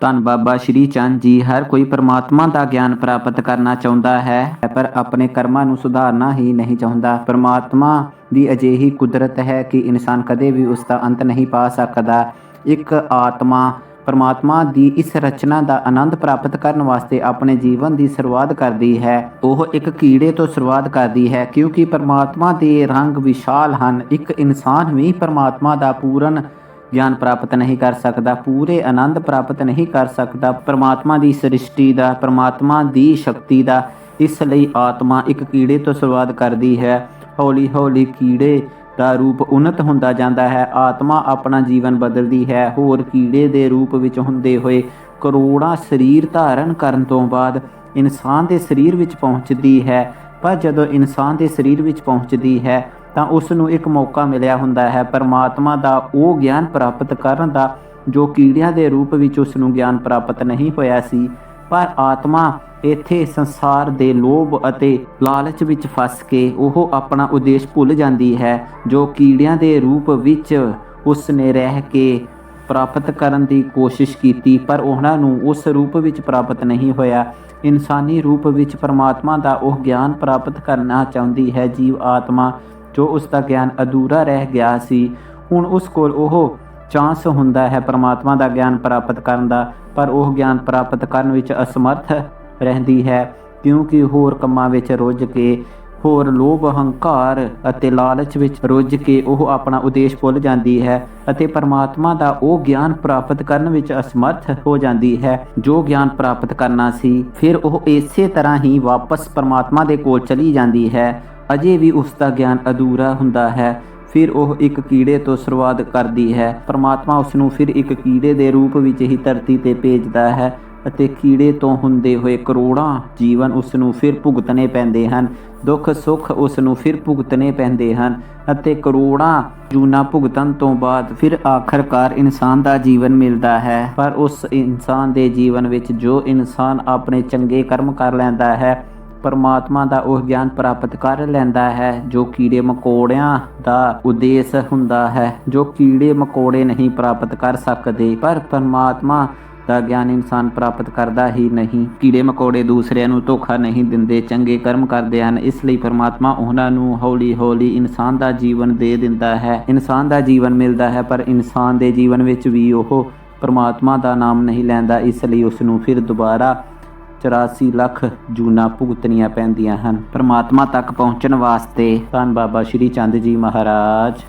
ਧੰਨ ਬਾਬਾ ਸ਼੍ਰੀ ਚੰਦ ਜੀ, ਹਰ ਕੋਈ ਪਰਮਾਤਮਾ ਦਾ ਗਿਆਨ ਪ੍ਰਾਪਤ ਕਰਨਾ ਚਾਹੁੰਦਾ ਹੈ, ਪਰ ਆਪਣੇ ਕਰਮਾਂ ਨੂੰ ਸੁਧਾਰਨਾ ਹੀ ਨਹੀਂ ਚਾਹੁੰਦਾ। ਪਰਮਾਤਮਾ ਦੀ ਅਜਿਹੀ ਕੁਦਰਤ ਹੈ ਕਿ ਇਨਸਾਨ ਕਦੇ ਵੀ ਉਸ ਦਾ ਅੰਤ ਨਹੀਂ ਪਾ ਸਕਦਾ। ਇੱਕ ਆਤਮਾ ਪਰਮਾਤਮਾ ਦੀ ਇਸ ਰਚਨਾ ਦਾ ਆਨੰਦ ਪ੍ਰਾਪਤ ਕਰਨ ਵਾਸਤੇ ਆਪਣੇ ਜੀਵਨ ਦੀ ਸ਼ੁਰੂਆਤ ਕਰਦੀ ਹੈ। ਉਹ ਇੱਕ ਕੀੜੇ ਤੋਂ ਸ਼ੁਰੂਆਤ ਕਰਦੀ ਹੈ, ਕਿਉਂਕਿ ਪਰਮਾਤਮਾ ਦੇ ਰੰਗ ਵਿਸ਼ਾਲ ਹਨ। ਇੱਕ ਇਨਸਾਨ ਵੀ ਪਰਮਾਤਮਾ ਦਾ ਪੂਰਨ ਗਿਆਨ ਪ੍ਰਾਪਤ ਨਹੀਂ ਕਰ ਸਕਦਾ, ਪੂਰੇ ਆਨੰਦ ਪ੍ਰਾਪਤ ਨਹੀਂ ਕਰ ਸਕਦਾ, ਪਰਮਾਤਮਾ ਦੀ ਸ੍ਰਿਸ਼ਟੀ ਦਾ, ਪ੍ਰਮਾਤਮਾ ਦੀ ਸ਼ਕਤੀ ਦਾ, ਇਸ ਲਈ ਆਤਮਾ ਇੱਕ ਕੀੜੇ ਤੋਂ ਸ਼ੁਰੂਆਤ ਕਰਦੀ ਹੈ। ਹੌਲੀ ਹੌਲੀ ਕੀੜੇ ਦਾ ਰੂਪ ਉન્નਤ ਹੁੰਦਾ ਜਾਂਦਾ ਹੈ, ਆਤਮਾ ਆਪਣਾ ਜੀਵਨ ਬਦਲਦੀ ਹੈ, ਹੋਰ ਕੀੜੇ ਦੇ ਰੂਪ ਵਿੱਚ ਹੁੰਦੇ ਹੋਏ ਕਰੋੜਾਂ ਸਰੀਰ ਧਾਰਨ ਕਰਨ ਤੋਂ ਬਾਅਦ ਇਨਸਾਨ ਦੇ ਸਰੀਰ ਵਿੱਚ ਪਹੁੰਚਦੀ ਹੈ, ਪਰ ਜਦੋਂ ਇਨਸਾਨ ਦੇ ਸਰੀਰ ਵਿੱਚ ਪਹੁੰਚਦੀ ਹੈ ਤਾਂ ਉਸ ਨੂੰ ਇੱਕ ਮੌਕਾ ਮਿਲਿਆ ਹੁੰਦਾ ਹੈ। ਪਰਮਾਤਮਾ ਦਾ ਉਹ ਗਿਆਨ ਪ੍ਰਾਪਤ ਕਰਨ ਦਾ, ਜੋ ਕੀੜਿਆਂ ਦੇ ਰੂਪ ਵਿੱਚ ਉਸ ਨੂੰ ਗਿਆਨ ਪ੍ਰਾਪਤ ਨਹੀਂ ਹੋਇਆ ਸੀ। ਪਰ ਆਤਮਾ ਇੱਥੇ ਸੰਸਾਰ ਦੇ ਲੋਭ ਅਤੇ ਲਾਲਚ ਵਿੱਚ ਫਸ ਕੇ ਉਹ ਆਪਣਾ ਉਦੇਸ਼ ਭੁੱਲ ਜਾਂਦੀ ਹੈ, ਜੋ ਕੀੜਿਆਂ ਦੇ ਰੂਪ ਵਿੱਚ ਉਸ ਨੇ ਰਹਿ ਕੇ ਪ੍ਰਾਪਤ ਕਰਨ ਦੀ ਕੋਸ਼ਿਸ਼ ਕੀਤੀ, ਪਰ ਉਹਨਾਂ ਨੂੰ ਉਸ ਰੂਪ ਵਿੱਚ ਪ੍ਰਾਪਤ ਨਹੀਂ ਹੋਇਆ। ਇਨਸਾਨੀ ਰੂਪ ਵਿੱਚ ਪਰਮਾਤਮਾ ਦਾ ਉਹ ਗਿਆਨ ਪ੍ਰਾਪਤ ਕਰਨਾ ਚਾਹੁੰਦੀ ਹੈ। ਜੀਵ ਆਤਮਾ ਜੋ ਉਸ ਦਾ ਗਿਆਨ ਅਧੂਰਾ ਰਹਿ ਗਿਆ ਸੀ, ਹੁਣ ਉਸ ਕੋਲ ਉਹ ਚਾਂਸ ਹੁੰਦਾ ਹੈ ਪ੍ਰਮਾਤਮਾ ਦਾ ਗਿਆਨ ਪ੍ਰਾਪਤ ਕਰਨ ਦਾ, ਪਰ ਉਹ ਗਿਆਨ ਪ੍ਰਾਪਤ ਕਰਨ ਵਿੱਚ ਅਸਮਰਥ ਰਹਿੰਦੀ ਹੈ, ਕਿਉਂਕਿ ਹੋਰ ਕੰਮਾਂ ਵਿੱਚ ਰੁੱਝ ਕੇ, ਹੋਰ ਲੋਭ, ਹੰਕਾਰ ਅਤੇ ਲਾਲਚ ਵਿੱਚ ਰੁੱਝ ਕੇ ਉਹ ਆਪਣਾ ਉਦੇਸ਼ ਭੁੱਲ ਜਾਂਦੀ ਹੈ ਅਤੇ ਪਰਮਾਤਮਾ ਦਾ ਉਹ ਗਿਆਨ ਪ੍ਰਾਪਤ ਕਰਨ ਵਿੱਚ ਅਸਮਰਥ ਹੋ ਜਾਂਦੀ ਹੈ। ਜੋ ਗਿਆਨ ਪ੍ਰਾਪਤ ਕਰਨਾ ਸੀ, ਫਿਰ ਉਹ ਇਸੇ ਤਰ੍ਹਾਂ ਹੀ ਵਾਪਸ ਪਰਮਾਤਮਾ ਦੇ ਕੋਲ ਚਲੀ ਜਾਂਦੀ ਹੈ। ਅਜੇ ਵੀ ਉਸ ਦਾ ਗਿਆਨ ਅਧੂਰਾ ਹੁੰਦਾ ਹੈ। ਫਿਰ ਉਹ ਇੱਕ ਕੀੜੇ ਤੋਂ ਸ਼ੁਰੂਆਤ ਕਰਦੀ ਹੈ। ਪਰਮਾਤਮਾ ਉਸ ਨੂੰ ਫਿਰ ਇੱਕ ਕੀੜੇ ਦੇ ਰੂਪ ਵਿੱਚ ਹੀ ਧਰਤੀ ਤੇ ਭੇਜਦਾ ਹੈ ਅਤੇ ਕੀੜੇ ਤੋਂ ਹੁੰਦੇ ਹੋਏ ਕਰੋੜਾਂ ਜੀਵਨ ਉਸ ਨੂੰ ਫਿਰ ਭੁਗਤਣੇ ਪੈਂਦੇ ਹਨ। ਦੁੱਖ ਸੁੱਖ ਉਸ ਨੂੰ ਫਿਰ ਭੁਗਤਣੇ ਪੈਂਦੇ ਹਨ ਅਤੇ ਕਰੋੜਾਂ ਜੂਨਾ ਭੁਗਤਣ ਤੋਂ ਬਾਅਦ ਫਿਰ ਆਖਰਕਾਰ ਇਨਸਾਨ ਦਾ ਜੀਵਨ ਮਿਲਦਾ ਹੈ। ਪਰ ਉਸ ਇਨਸਾਨ ਦੇ ਜੀਵਨ ਵਿੱਚ ਜੋ ਇਨਸਾਨ ਆਪਣੇ ਚੰਗੇ ਕਰਮ ਕਰ ਲੈਂਦਾ ਹੈ ਪਰਮਾਤਮਾ ਦਾ ਉਹ ਗਿਆਨ ਪ੍ਰਾਪਤ ਕਰ ਲੈਂਦਾ ਹੈ, ਜੋ ਕੀੜੇ ਮਕੌੜਿਆਂ ਦਾ ਉਦੇਸ਼ ਹੁੰਦਾ ਹੈ, ਜੋ ਕੀੜੇ ਮਕੌੜੇ ਨਹੀਂ ਪ੍ਰਾਪਤ ਕਰ ਸਕਦੇ। ਪਰ ਪਰਮਾਤਮਾ ਦਾ ਗਿਆਨ ਇਨਸਾਨ ਪ੍ਰਾਪਤ ਕਰਦਾ ਹੀ ਨਹੀਂ। ਕੀੜੇ ਮਕੌੜੇ ਦੂਸਰਿਆਂ ਨੂੰ ਧੋਖਾ ਨਹੀਂ ਦਿੰਦੇ, ਚੰਗੇ ਕਰਮ ਕਰਦੇ ਹਨ। ਇਸ ਲਈ ਪਰਮਾਤਮਾ ਉਹਨਾਂ ਨੂੰ ਹੌਲੀ ਹੌਲੀ ਇਨਸਾਨ ਦਾ ਜੀਵਨ ਦੇ ਦਿੰਦਾ ਹੈ। ਇਨਸਾਨ ਦਾ ਜੀਵਨ ਮਿਲਦਾ ਹੈ, ਪਰ ਇਨਸਾਨ ਦੇ ਜੀਵਨ ਵਿੱਚ ਵੀ ਉਹ ਪਰਮਾਤਮਾ ਦਾ ਨਾਮ ਨਹੀਂ ਲੈਂਦਾ। ਇਸ ਲਈ ਉਸ ਨੂੰ ਫਿਰ ਦੁਬਾਰਾ 84 ਲੱਖ ਜੂਨਾ ਭੁਗਤਣੀਆਂ ਪੈਂਦੀਆਂ ਹਨ। ਪਰਮਾਤਮਾ ਤੱਕ ਪਹੁੰਚਣ ਵਾਸਤੇ ਧੰਨ ਬਾਬਾ ਸ਼੍ਰੀ ਚੰਦ ਜੀ ਮਹਾਰਾਜ।